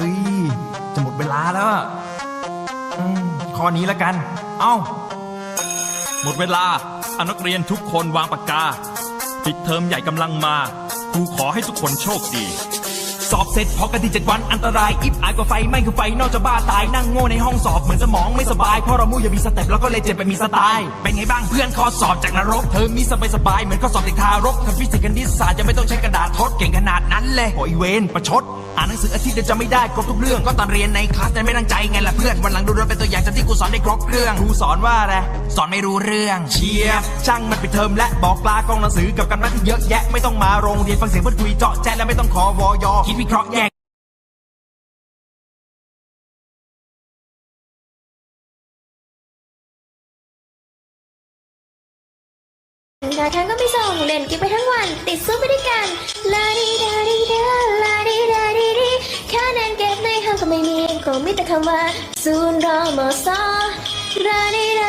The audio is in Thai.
อ้ย จะหมดเวลาแล้วอะอืมข้อนี้ละกัน เอ้า หมดเวลาอนักเรียนทุกคนวางปากกา ปิดเทอมใหญ่กำลังมา ครูขอให้ทุกคนโชคดี สอบเสร็จพอกันที่เจ็ดวันอันตราย อิบอายกว่าไฟไหม่คือไฟนอกจะบ้าตายนั่งโง่ในห้องสอบเหมือนสมองไม่สบายเพราะเรามู่อย่ามีสเต็ปแล้วก็เลยเจ็บไปมีสไตล์เป็นไงบ้างเพื่อนข้อสอบจากนรกเธอมีสบายสบายๆเหมือนข้อสอบเด็กทารกทำฟิสิกส์คณิตศาสตร์จะไม่ต้องใช้กระดาษทดเก่งขนาด นั้นเลยโอ้ยเวนประชด อ่านหนังสืออาทิตย์เดียวจะไม่ได้ครบทุกเรื่อง ก็ตอนเรียนในคลาสแต่ไม่ตั้งใจไงล่ะเพื่อน วันหลังดูเราเป็นตัวอย่างจากที่กูสอนได้ครบเครื่อง ครูสอนว่าอะไร สอนไม่รู้เรื่อง เชียบช่างมันปิดเทอมและบอกลากล้องหนังสือกับกันบ้านที่เยอะแยะไม่ต้องมาโรงเรียนฟังเสียงเพื่อนคุยเจาะแจ๊ะและไม่ต้องขอวอยคิดวิเคราะห์แยกหาทางก็ไม่ส่งเล่นเกินไปทั้งวัน ติดสู้ไปด้วยกัน นั้นเก็มีแต่คำว่า ศูนย์รอมอซอลาดี